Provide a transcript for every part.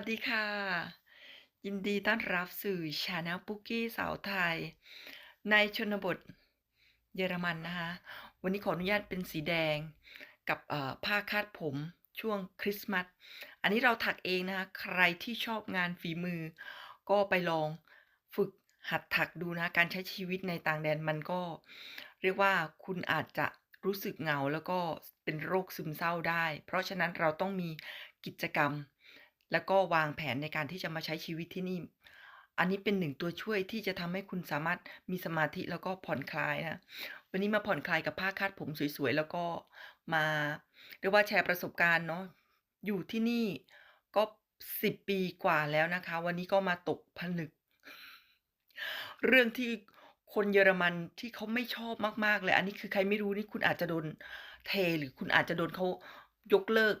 สวัสดีค่ะ ยินดีต้อนรับสู่ชาแนลปุ๊กกี้สาวไทย ในชนบทเยอรมันนะคะวันนี้ขออนุญาตเป็นสีแดงกับผ้าคาดผมช่วงคริสต์มาสอันนี้เราถักเองนะคะใครที่ชอบงานฝีมือ ก็ไปลองฝึกหัดถักดูนะการใช้ชีวิตในต่างแดนมันก็ เรียกว่าคุณอาจจะรู้สึกเหงาแล้วก็เป็นโรคซึมเศร้าได้ เพราะฉะนั้นเราต้องมีกิจกรรม แล้วก็วางแผนในการที่จะมาใช้ชีวิตที่นี่ อันนี้เป็นหนึ่งตัวช่วยที่จะทำให้คุณสามารถมีสมาธิแล้วก็ผ่อนคลายนะ วันนี้มาผ่อนคลายกับผ้าคาดผมสวยๆ แล้วก็มาเรียกว่าแชร์ประสบการณ์เนาะ อยู่ที่นี่ก็10ปีกว่าแล้วนะคะ วันนี้ก็มาตกผลึก เรื่องที่คนเยอรมันที่เขาไม่ชอบมากๆ เลย อันนี้คือใครไม่รู้นี่คุณอาจจะโดนเทหรือคุณอาจจะโดนเขายกเลิก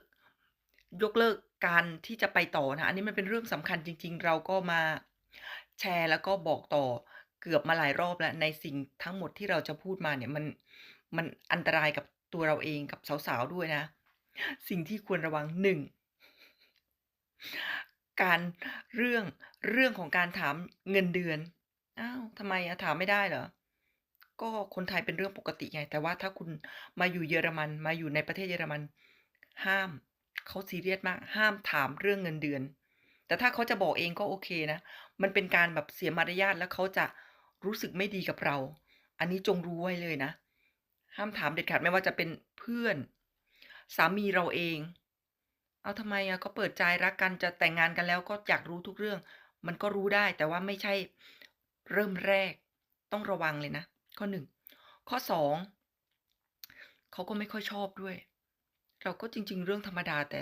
ยกเลิก การที่จะไปต่อนะ อันนี้มันเป็นเรื่องสำคัญจริง ๆ เราก็มาแชร์แล้วก็บอกต่อเกือบมาหลายรอบแล้วในสิ่งทั้งหมดที่เราจะพูดมาเนี่ยมันมันอันตรายกับตัวเราเองกับสาวๆด้วยนะ สิ่งที่ควรระวัง1การเรื่องเรื่องของการถามเงินเดือนอ้าวทำไมอะถามไม่ได้เหรอ?ก็คนไทยเป็นเรื่องปกติไง แต่ว่าถ้าคุณมาอยู่เยอรมันมาอยู่ในประเทศเยอรมันห้าม เขาซีเรียสมาก ห้ามถามเรื่องเงินเดือน แต่ถ้าเขาจะบอกเองก็โอเคนะ มันเป็นการแบบเสียมารยาทแล้วเขาจะรู้สึกไม่ดีกับเรา อันนี้จงรู้ไว้เลยนะ ห้ามถามเด็ดขาดไม่ว่าจะเป็นเพื่อน สามีเราเอง เอาทำไมอะก็เปิดใจรักกันจะแต่งงานกันแล้วก็อยากรู้ทุกเรื่อง มันก็รู้ได้แต่ว่าไม่ใช่เริ่มแรก ต้องระวังเลยนะ ข้อ1ข้อ2เขาก็ไม่ค่อยชอบด้วย เราก็จริง ๆ เรื่องธรรมดาแต่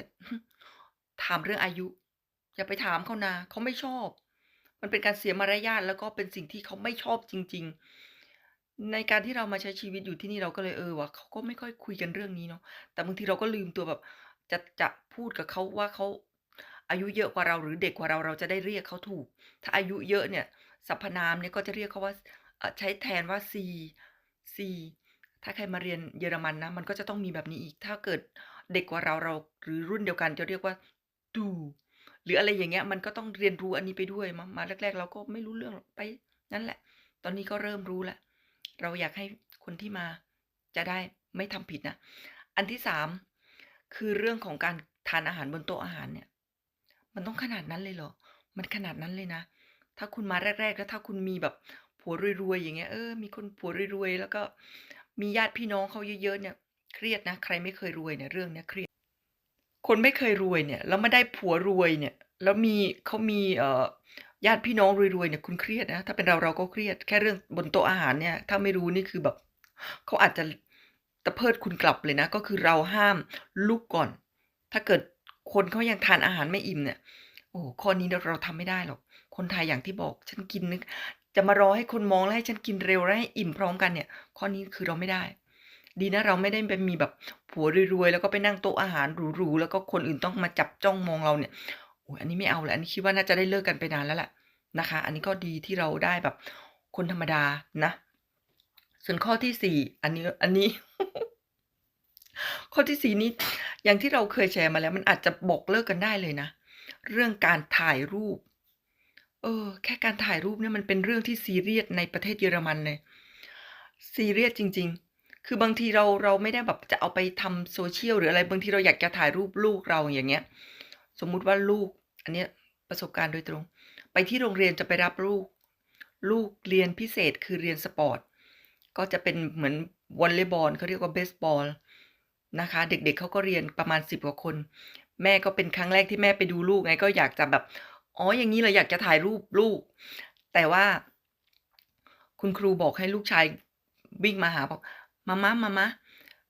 ถามเรื่องอายุ อย่าไปถามเขานะเขาไม่ชอบ มันเป็นการเสียมารยาทแล้วก็เป็นสิ่งที่เขาไม่ชอบจริง ๆ ในการที่เรามาใช้ชีวิตอยู่ที่นี่เราก็เลยเออว่ะเขาก็ไม่ค่อยคุยกันเรื่องนี้เนาะแต่บางทีเราก็ลืมตัวแบบ จะจะพูดกับเขาว่าเขาอายุเยอะกว่าเราหรือเด็กกว่าเราเราจะได้เรียกเขาถูก ถ้าอายุเยอะเนี่ยสรรพนามเนี่ยก็จะเรียกเขาว่าใช้แทนว่า Sie Sie ถ้าใครมาเรียนเยอรมันนะ มันก็จะต้องมีแบบนี้อีก ถ้าเกิดเด็กกว่าเราเราหรือรุ่นเดียวกันจะเรียกว่า Du หรืออะไรอย่างเงี้ยมันก็ต้องเรียนรู้อันนี้ไปด้วยมามาแรก ๆ เราก็ไม่รู้เรื่องไปนั่นแหละ ตอนนี้ก็เริ่มรู้ล้วเราอยากให้คนที่มาจะได้ไม่ทำผิดนะอันที่3คือเรื่องของการทานอาหารบนโต๊ะอาหารเนี่ย มันต้องขนาดนั้นเลยเหรอ?มันขนาดนั้นเลยนะ ถ้าคุณมาแรก ๆ แล้วถ้าคุณมีแบบผัวรวยๆอย่างเงี้ยเออมีคนผัวรวยๆแล้วก็ มีญาติพี่น้องเขาเยอะๆเนี่ย เครียดนะ ใครไม่เคยรวยเนี่ยเรื่องเนี้ยเครียด คนไม่เคยรวยเนี่ยแล้วมาได้ผัวรวยเนี่ย แล้วมีเขามีเอ่อญาติพี่น้องรวยๆเนี่ยคุณเครียดนะ ถ้าเป็นเราเราก็เครียดแค่เรื่องบนโต๊ะอาหารเนี่ย ถ้าไม่รู้นี่คือแบบเขาอาจจะตะเพิดคุณกลับเลยนะ ก็คือเราห้ามลุกก่อน ถ้าเกิดคนเขายังทานอาหารไม่อิ่มเนี่ย โอ้ข้อนี้เราเราทำไม่ได้หรอก คนไทยอย่างที่บอก ฉันกินนึก จะมารอให้คนมองแล้วให้ฉันกินเร็วแล้วให้อิ่มพร้อมกันเนี่ย ข้อนี้คือเราไม่ได้ ดีนะเราไม่ได้ไปมีแบบผัวรวยๆแล้วก็ไปนั่งโต๊ะอาหารหรูๆแล้วก็คนอื่นต้องมาจับจ้องมองเราเนี่ยโอ้โฮอันนี้ไม่เอาแล้วอันนี้คิดว่าน่าจะได้เลิกกันไปนานแล้วแหละนะคะ อันนี้ก็ดีที่เราได้แบบคนธรรมดานะ ส่วนข้อที่4อันนี้อันนี้ ข้อที่4นี้อย่างที่เราเคยแชร์มาแล้ว มันอาจจะบอกเลิกกันได้เลยนะ เรื่องการถ่ายรูป เออ แค่การถ่ายรูปเนี่ยมันเป็นเรื่องที่ซีเรียสในประเทศเยอรมันเลย ซีเรียสจริง ๆ คือบางทีเราเราไม่ได้แบบจะเอาไปทำ social หรืออะไร บางทีเราอยากจะถ่ายรูปลูกเราอย่างเงี้ย สมมุติว่าลูก อันเนี้ยประสบการณ์โดยตรง ไปที่โรงเรียนจะไปรับลูก ลูกเรียนพิเศษคือเรียนสปอร์ต ก็จะเป็นเหมือนวอลเลย์บอลเขาเรียกว่าเบสบอลนะคะ เด็กๆเขาก็เรียนประมาณ10กว่าคน แม่ก็เป็นครั้งแรกที่แม่ไปดูลูกไงก็อยากจะแบบ อ๋ออย่างงี้เรออยากจะถ่ายรูปลูก แต่ว่า คุณครูบอกให้ลูกชายวิ่งมาหาบอก"มาม่ามาม่า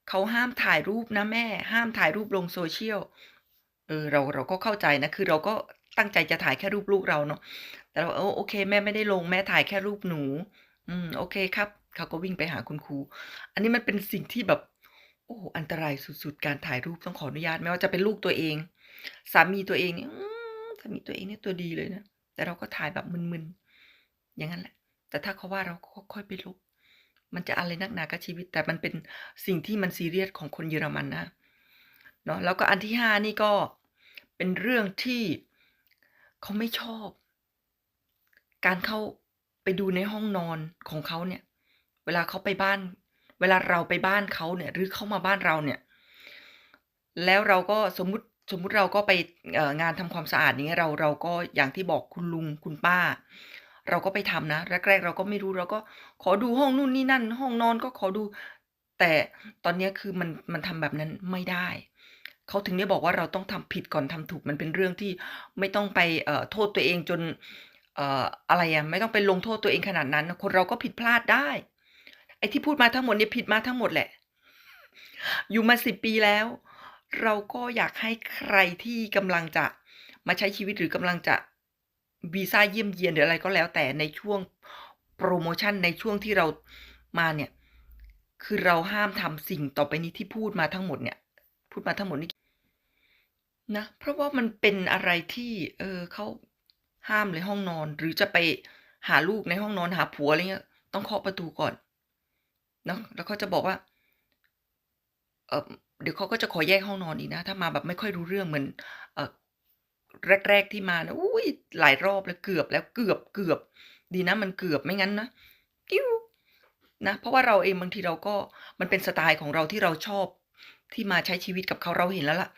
เขาห้ามถ่ายรูปนะแม่ ห้ามถ่ายรูปลง social" เออเราเราก็เข้าใจนะ คือเราก็ตั้งใจจะถ่ายแค่รูปลูกเราเนาะแต่เรา"เออโอเค แม่ไม่ได้ลงแม่ถ่ายแค่รูปหนู"อืม"โอเคครับ"เขาก็วิ่งไปหาคุณครู อันนี้มันเป็นสิ่งที่แบบ โอ้โฮอันตรายสุดๆ การถ่ายรูปต้องขออนุญาตไม่ว่าจะเป็นลูกตัวเอง สามีตัวเองเนี่ย สามีตัวเองเนี่ยตัวดีเลยนะ แต่เราก็ถ่ายแบบมึนๆ อย่างงั้นแหละ แต่ถ้าเขาว่าเราก็ค่อยไปลบมันจะอะไรนักหนากับชีวิต แต่มันเป็นสิ่งที่มันซีเรียสของคนเยอรมันนะ เนาะแล้วก็อันที่5นี่ก็เป็นเรื่องที่เขาไม่ชอบ การเข้าไปดูในห้องนอนของเขาเนี่ย เวลาเขาไปบ้าน เวลาเราไปบ้านเขาเนี่ย หรือเข้ามาบ้านเราเนี่ย แล้วเราก็สมมุติ สมมุติเราก็ไปงานทำความสะอาดอย่างเงี้เราเราก็อย่างที่บอกคุณลุงคุณป้า เราก็ไปทำนะแรกๆเราก็ไม่รู้เราก็ขอดูห้องนู่นนี่นั่น ห้องนอนก็ขอดู แต่ตอนนี้คือมันมันทำแบบนั้นไม่ได้เขาถึงได้บอกว่าเราต้องทำผิดก่อนทำถูกมันเป็นเรื่องที่ไม่ต้องไปโทษตัวเองจนอะไรอะไม่ต้องไปลงโทษตัวเองขนาดนั้น คนเราก็ผิดพลาดได้ ไอ้ที่พูดมาทั้งหมดเนี่ยผิดมาทั้งหมดแหละ อยู่มา10ปีแล้ว เราก็อยากให้ใครที่กำลังจะมาใช้ชีวิตหรือกำลังจะวีซ่าเยี่ยมเยียนหรืออะไรก็แล้วแต่ในช่วงโพรโมชั่นในช่วงที่เรามาเนี่ย คือเราห้ามทำสิ่งต่อไปนี้ที่พูดมาทั้งหมดเนี่ย พูดมาทั้งหมดนี้นะ เพราะว่ามันเป็นอะไรที่ เออเขาห้ามเลยห้องนอน หรือจะไปหาลูกในห้องนอนหาผัวอะไรเงี้ย ต้องเคาะประตูก่อนเนาะแล้วเขาจะบอกว่า เออ เดี๋ยวเขาก็จะขอแยกห้องนอนอีกนะ ถ้ามาแบบไม่ค่อยรู้เรื่องเหมือนอแรก ๆที่มานะอุ๊ยหลายรอบแล้วเกือบแล้วเกือบเกือบ ดีนะมันเกือบไม่งั้นนะกิ้วนะ เพราะว่าเราเองบางทีเราก็มันเป็นสไตล์ของเราที่เราชอบที่มาใช้ชีวิตกับเขาเราเห็นแล้วล่ะ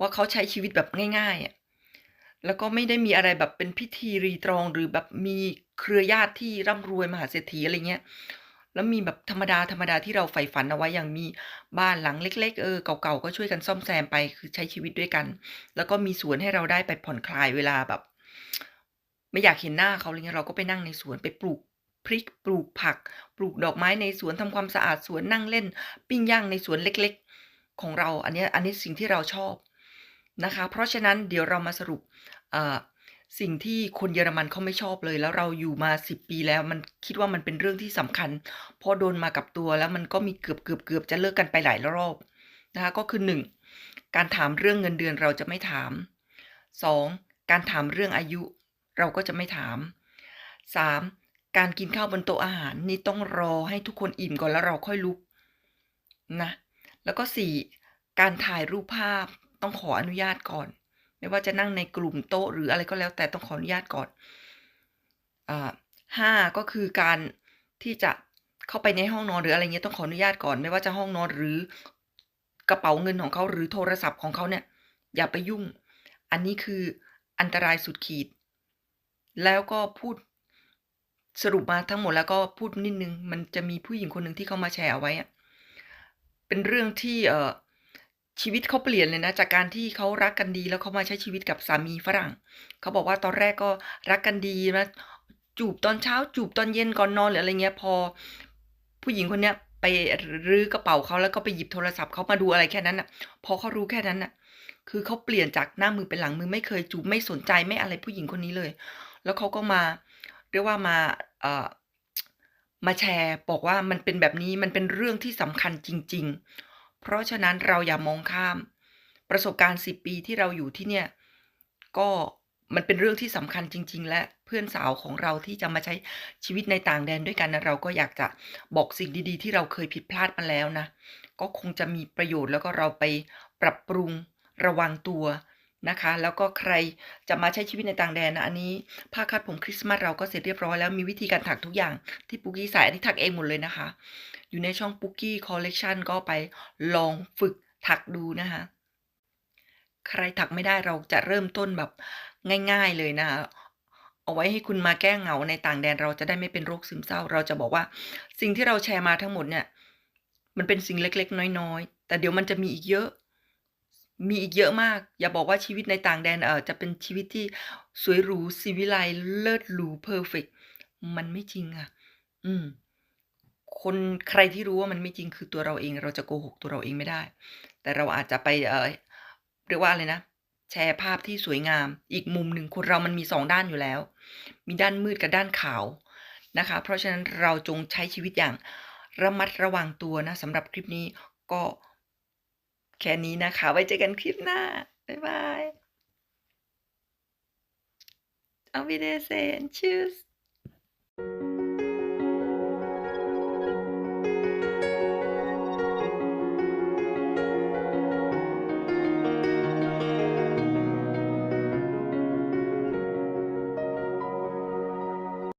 ว่าเขาใช้ชีวิตแบบง่ายๆอะแล้วก็ไม่ได้มีอะไรแบบเป็นพิธีรีตรองหรือแบบมีเครือญาติที่ร่ำรวยมหาเศรษฐีอะไรเงี้ย แล้วมีแบบธรรมดาๆที่เราใฝ่ฝันเอาไว้อย่างมีบ้านหลังเล็ก ๆ เออ เก่าๆก็ช่วยกันซ่อมแซมไปคือใช้ชีวิตด้วยกัน แล้วก็มีสวนให้เราได้ไปผ่อนคลายเวลาแบบ ไม่อยากเห็นหน้าเขาอะไรเงี้ยเราก็ไปนั่งในสวนไปปลูกพริกปลูกผัก ปลูกดอกไม้ในสวนทำความสะอาดสวนนั่งเล่น ปิ้งย่างในสวนเล็ก ๆ ของเรา อันนี้อันนี้สิ่งที่เราชอบนะคะ เพราะฉะนั้นเดี๋ยวเรามาสรุปอ่อ สิ่งที่คนเยอรมันเขาไม่ชอบเลย แล้วเราอยู่มา10ปีแล้วมันคิดว่ามันเป็นเรื่องที่สำคัญพราะโดนมากับตัวแล้วมันก็มีเกือบเกือบเกือบจะเลิกกันไปหลายรอบนะคะก็คือ1การถามเรื่องเงินเดือนเราจะไม่ถาม2การถามเรื่องอายุ เราก็จะไม่ถาม3การกินข้าวบนโต๊ะอาหารนี่ต้องรอให้ทุกคนอิ่มก่อนแล้วเราค่อยลุกนะแล้วก็4การถ่ายรูปภาพต้องขออนุญาตก่อน ไม่ว่าจะนั่งในกลุ่มโต๊ะหรืออะไรก็แล้วแต่ต้องขออนุญาตก่อนอ่าก็คือการที่จะเข้าไปในห้องนอนหรืออะไรเงี้ยต้องขออนุญาตก่อน ไม่ว่าจะห้องนอนหรือกระเป๋าเงินของเขาหรือโทรศัพท์ของเขาเนี่ยอย่าไปยุ่ง อันนี้คืออันตรายสุดขีด แล้วก็พูดสรุปมาทั้งหมดแล้วก็พูดนิดนึง มันจะมีผู้หญิงคนหนึ่งที่เขามาแชร์เอาไว้อะเป็นเรื่องที่เออ ชีวิตเขาเปลี่ยนเลยนะ จากการที่เขารักกันดีแล้วเขามาใช้ชีวิตกับสามีฝรั่ง เขาบอกว่าตอนแรกก็รักกันดีนะจูบตอนเช้าจูบตอนเย็นก่อนนอนหรืออะไรเงี้ยพอ ผู้หญิงคนเนี้ยไปรื้อกระเป๋าเขาแล้วก็ไปหยิบโทรศัพท์เขามาดูอะไรแค่นั้นน่ะ พอเขารู้แค่นั้นน่ะ คือเขาเปลี่ยนจากหน้ามือเป็นหลังมือไม่เคยจูบไม่สนใจไม่อะไรผู้หญิงคนนี้เลย แล้วเขาก็มาเรียกว่ามาเอ่อมาแชร์ บอกว่ามันเป็นแบบนี้มันเป็นเรื่องที่สำคัญจริง ๆ เพราะฉะนั้นเราอย่ามองข้าม ประสบการณ์ 10 ปีที่เราอยู่ที่เนี่ย ก็มันเป็นเรื่องที่สำคัญจริง ๆ และเพื่อนสาวของเราที่จะมาใช้ชีวิตในต่างแดนด้วยกันนะเราก็อยากจะบอกสิ่งดีๆ ที่เราเคยผิดพลาดมาแล้วนะ ก็คงจะมีประโยชน์แล้วก็เราไปปรับปรุงระวังตัว นะคะ แล้วก็ใครจะมาใช้ชีวิตในต่างแดนนะอันนี้ผ้าคาดผมคริสต์มาสเราก็เสร็จเรียบร้อยแล้วมีวิธีการถักทุกอย่างที่ปุ๊กกี้ใส่อันนี้ถักเองหมดเลยนะคะ อยู่ในช่องปุ๊กกี้คอลเลกชันก็ไปลองฝึกถักดูนะคะ ใครถักไม่ได้เราจะเริ่มต้นแบบง่าย ๆเลยนะคะเอาไว้ให้คุณมาแก้เหงาในต่างแดนเราจะได้ไม่เป็นโรคซึมเศร้า เราจะบอกว่าสิ่งที่เราแชร์มาทั้งหมดเนี่ย มันเป็นสิ่งเล็กๆ น้อยๆ แต่เดี๋ยวมันจะมีอีกเยอะ มีอีกเยอะมาก อย่าบอกว่าชีวิตในต่างแดนเออจะเป็นชีวิตที่สวยหรูศิวิไลเลิศหรูเพอร์เฟกต์มันไม่จริงค่ะ อืม คนใครที่รู้ว่ามันไม่จริงคือตัวเราเอง เราจะโกหกตัวเราเองไม่ได้ แต่เราอาจจะไปเออเรียกว่าอะไรนะแชร์ภาพที่สวยงาม อีกมุมหนึ่งคนเรามันมี2ด้านอยู่แล้ว มีด้านมืดกับด้านขาวนะคะ เพราะฉะนั้นเราจงใช้ชีวิตอย่างระมัดระวังตัวนะสำหรับคลิปนี้ก็ แค่นี้นะคะ ไว้เจอกันคลิปหน้า บ๊ายบาย Auf Wiedersehen. Tschüss.